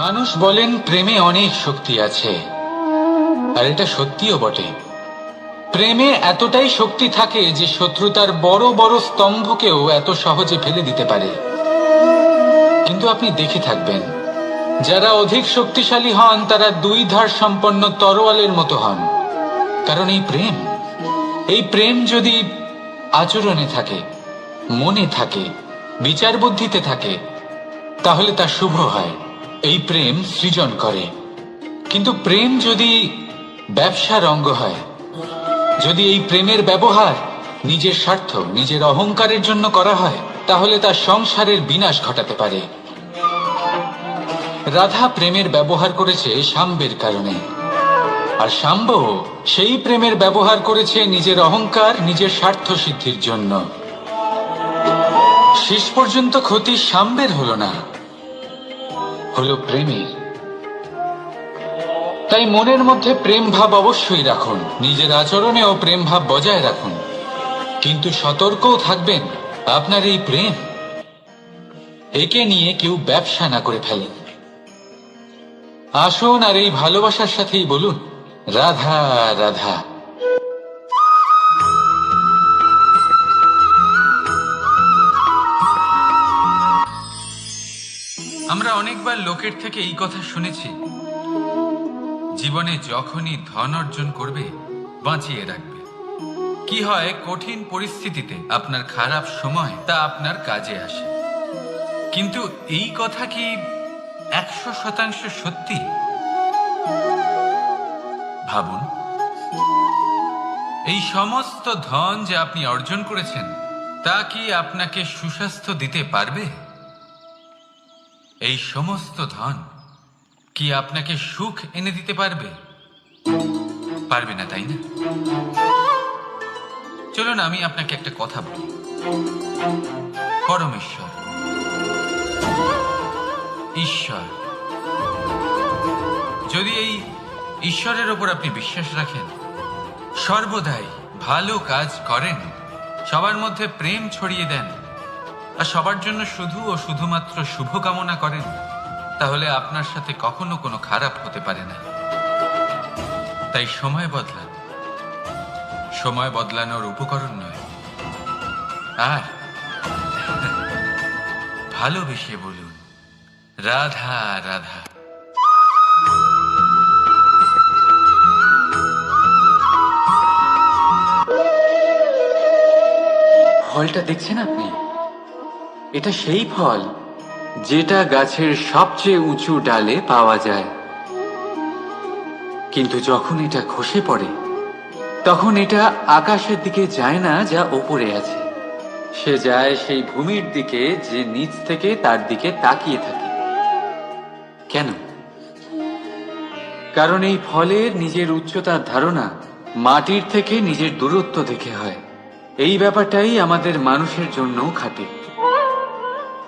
মানুষ বলেন প্রেমে অনেক শক্তি আছে। আর এটা সত্যিও বটে। প্রেমে এতটাই শক্তি থাকে যে শত্রুতার বড় বড় স্তম্ভকেও এত সহজে ফেলে দিতে পারে। কিন্তু আপনি দেখে থাকবেন, যারা অধিক শক্তিশালী হন, তারা দুই ধার সম্পন্ন তরোয়ালের মতো হন। কারণ এই প্রেম এই প্রেম যদি আচরণে থাকে, মনে থাকে বিচার বুদ্ধিতে থাকে, তাহলে তা শুভ হয়। এই প্রেম সৃজন করে। কিন্তু প্রেম যদি ব্যবসার অঙ্গ হয়, যদি এই প্রেমের ব্যবহার নিজের স্বার্থ, নিজের অহংকারের জন্য করা হয়, তাহলে তা সংসারের বিনাশ ঘটাতে পারে। রাধা প্রেমের ব্যবহার করেছে সাম্বের কারণে। আর সাম্ব সেই প্রেমের ব্যবহার করেছে নিজের অহংকার, নিজের স্বার্থ সিদ্ধির জন্য। শেষ পর্যন্ত ক্ষতি সাম্বের হলো না। হলো প্রেমের তাই মনের মধ্যে প্রেম ভাব অবশ্যই রাখুন, নিজের আচরণেও প্রেম ভাব বজায় রাখুন। কিন্তু সতর্কও থাকবেন আপনার এই প্রেম। একে নিয়ে কেউ ব্যবসা না করে ফেলেন আসুন আর এই ভালোবাসার সাথেই বলুন, রাধা রাধা। আমরা অনেকবার লোকের থেকে এই কথা শুনেছি। জীবনে যখনই ধন অর্জন করবে, বাঁচিয়ে রাখবে। কি হয়, কঠিন পরিস্থিতিতে আপনার খারাপ সময় তা আপনার কাজে আসে। কিন্তু এই কথা কি একশো শতাংশ সত্যি? ভাবুন। এই সমস্ত ধন যে আপনি অর্জন করেছেন, তা কি আপনাকে সুস্বাস্থ্য দিতে পারবে? এই সমস্ত ধন কি আপনাকে সুখ এনে দিতে পারবে? পারবে না, তাই না? চলুন, আমি আপনাকে একটা কথা বলি। পরমেশ্বর। ঈশ্বর। যদি এই ঈশ্বরের ওপর আপনি বিশ্বাস রাখেন, সর্বদাই ভালো কাজ করেন, সবার মধ্যে প্রেম ছড়িয়ে দেন আর সবার জন্য শুধু ও শুধুমাত্র শুভ কামনা করেন, তাহলে আপনার সাথে কখনো কোনো খারাপ হতে পারে না। তাই সময় বদলান। সময় বদলানোর উপকরণ নয়। আর ভালোবেসে বলুন, রাধা রাধা। ফলটা দেখছেন আপনি? এটা সেই ফল যেটা গাছের সবচেয়ে উঁচু ডালে পাওয়া যায়। কিন্তু যখন এটা খসে পড়ে, তখন এটা আকাশের দিকে যায় না, যা ওপরে আছে। সে যায় সেই ভূমির দিকে, যে নিচ থেকে তার দিকে তাকিয়ে থাকে। কেন? কারণ এই ফলের নিজের উচ্চতার ধারণা মাটির থেকে নিজের দূরত্ব দেখে হয়। এই ব্যাপারটাই আমাদের মানুষের জন্যও খাটে।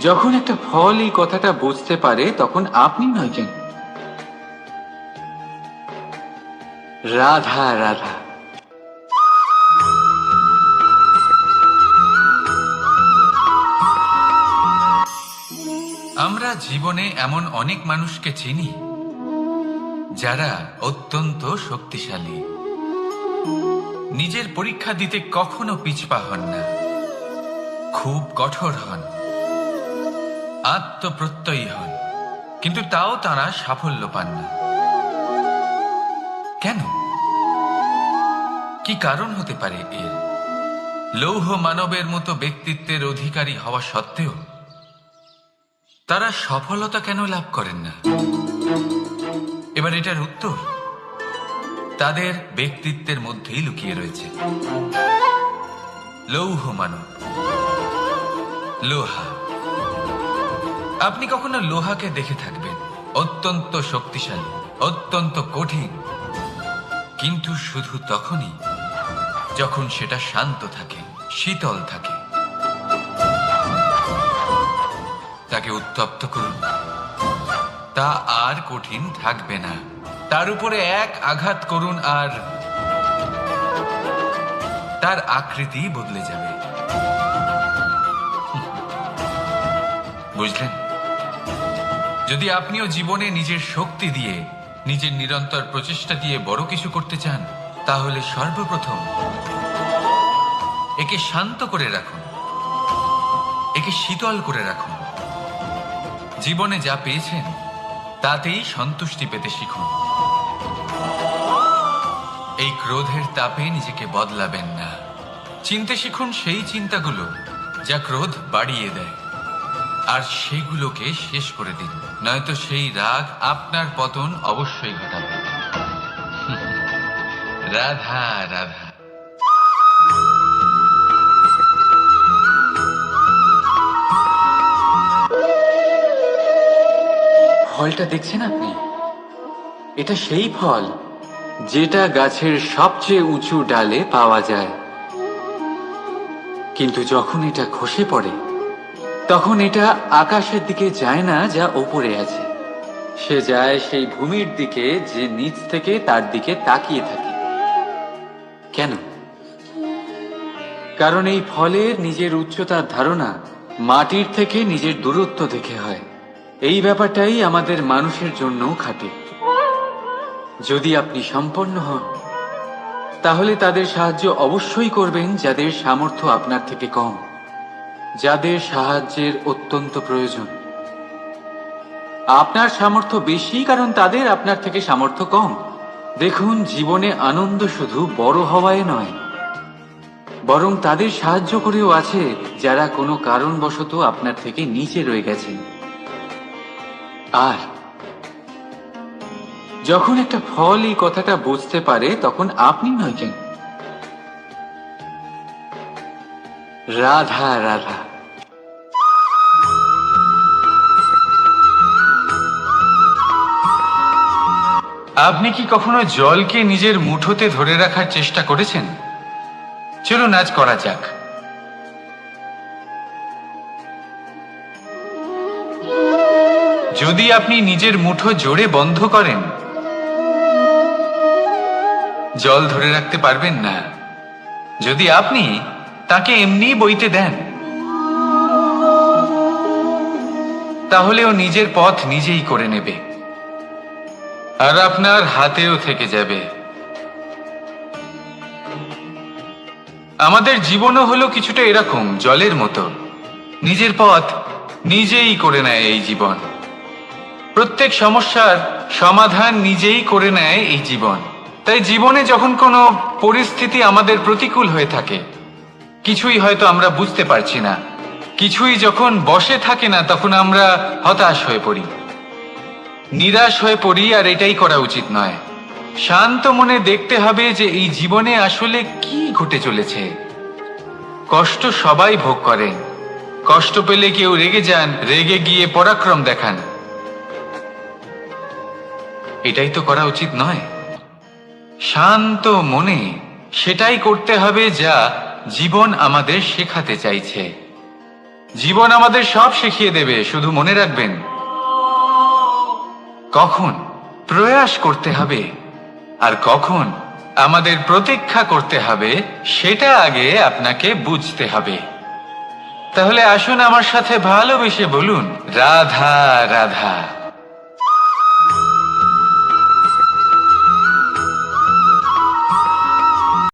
যখন একটা ফল এই কথাটা বুঝতে পারে, তখন আপনি নয় কেন রাধা রাধা। আমরা জীবনে এমন অনেক মানুষকে চিনি, যারা অত্যন্ত শক্তিশালী। নিজের পরীক্ষা দিতে কখনো পিছপা হন না। খুব কঠোর হন। আত্মপ্রত্যয়ী হন। কিন্তু তাও তারা সাফল্য পান না। কেন? কি কারণ হতে পারে এর? লৌহ মানবের মতো ব্যক্তিত্বের অধিকারী হওয়া সত্ত্বেও তারা সফলতা কেন লাভ করেন না? এবার এটার উত্তর তাদের ব্যক্তিত্বের মধ্যেই লুকিয়ে রয়েছে। লৌহ মানব। লোহা। আপনি কখনো লোহাকে দেখে থাকবেন। অত্যন্ত শক্তিশালী, অত্যন্ত কঠিন। কিন্তু শুধু তখনই যখন সেটা শান্ত থাকে, শীতল থাকে। তাকে উত্তপ্ত করুন তা আর কঠিন থাকবে না। তার উপরে এক আঘাত করুন আর তার আকৃতি বদলে যাবে। বুঝলেন? যদি আপনিও জীবনে নিজের শক্তি দিয়ে, নিজের নিরন্তর প্রচেষ্টা দিয়ে বড় কিছু করতে চান, তাহলে সর্বপ্রথম একে শান্ত করে রাখুন। একে শীতল করে রাখুন। জীবনে যা পেয়েছেন, তাতেই সন্তুষ্টি পেতে শিখুন। এই ক্রোধের তাপে নিজেকে বদলাবেন না। চিনতে শিখুন সেই চিন্তাগুলো যা ক্রোধ বাড়িয়ে দেয়। আর সেগুলোকে শেষ করে দিন। নয়তো সেই রাগ আপনার পতন অবশ্যই ঘটাবে। রাধা রাধা। ফলটা দেখছেন আপনি? এটা সেই ফল যেটা গাছের সবচেয়ে উঁচু ডালে পাওয়া যায়। কিন্তু যখন এটা খসে পড়ে তখন এটা আকাশের দিকে যায় না, যা ওপরে আছে। সে যায় সেই ভূমির দিকে, যে নিচ থেকে তার দিকে তাকিয়ে থাকে। কেন? কারণ এই ফলের নিজের উচ্চতার ধারণা মাটির থেকে নিজের দূরত্ব দেখে হয়। এই ব্যাপারটাই আমাদের মানুষের জন্যও খাটে। যদি আপনি সম্পন্ন হন, তাহলে তাদের সাহায্য অবশ্যই করবেন যাদের সামর্থ্য আপনার থেকে কম। যাদের সাহায্যের অত্যন্ত প্রয়োজন। আপনার সামর্থ্য বেশি, কারণ তাদের আপনার থেকে সামর্থ্য কম। দেখুন, জীবনে আনন্দ শুধু বড় হওয়ায় নয়, বরং তাদের সাহায্য করেও আছে যারা কোনো কারণবশত আপনার থেকে নিচে রয়ে গেছেন। আর যখন একটা ফল এই কথাটা বুঝতে পারে, তখন আপনি নয় কেন? রাধা রাধা। আপনি কি কখনো জলকে নিজের মুঠোতে ধরে রাখার চেষ্টা করেছেন? চলুন আজ করা যাক। যদি আপনি নিজের মুঠো জোরে বন্ধ করেন, জল ধরে রাখতে পারবেন না। যদি আপনি তাকে এমনি বইতে দেন। তাহলে ও নিজের পথ নিজেই করে নেবে। আর আপনার হাতেও থেকে যাবে। আমাদের জীবনও হলো কিছুটা এরকম, জলের মতো। নিজের পথ নিজেই করে নেয় এই জীবন। প্রত্যেক সমস্যার সমাধান নিজেই করে নেয় এই জীবন। তাই জীবনে যখন কোনো পরিস্থিতি আমাদের প্রতিকূল হয়ে থাকে কিছুই হয়তো আমরা বুঝতে পারছি না। কিছুই যখন বসে থাকে না, তখন আমরা হতাশ হয়ে পড়ি। নিরাশ হয়ে পড়ি, আর এটাই করা উচিত নয়। শান্ত মনে দেখতে হবে যে এই জীবনে আসলে কি ঘটে চলেছে। কষ্ট সবাই ভোগ করেন কষ্ট পেলে কেউ রেগে যান, রেগে গিয়ে পরাক্রম দেখান। এটাই তো করা উচিত নয়। শান্ত মনে সেটাই করতে হবে যা জীবন আমাদের শেখাতে চাইছে। জীবন আমাদের সব শিখিয়ে দেবে, শুধু মনে রাখবেন। কখন? প্রয়াস করতে হবে। আর কখন? আমাদের প্রতীক্ষা করতে হবে, সেটা আগে আপনাকে বুঝতে হবে। তাহলে আসুন আমার সাথে ভালোবেসে বলুন, রাধা রাধা।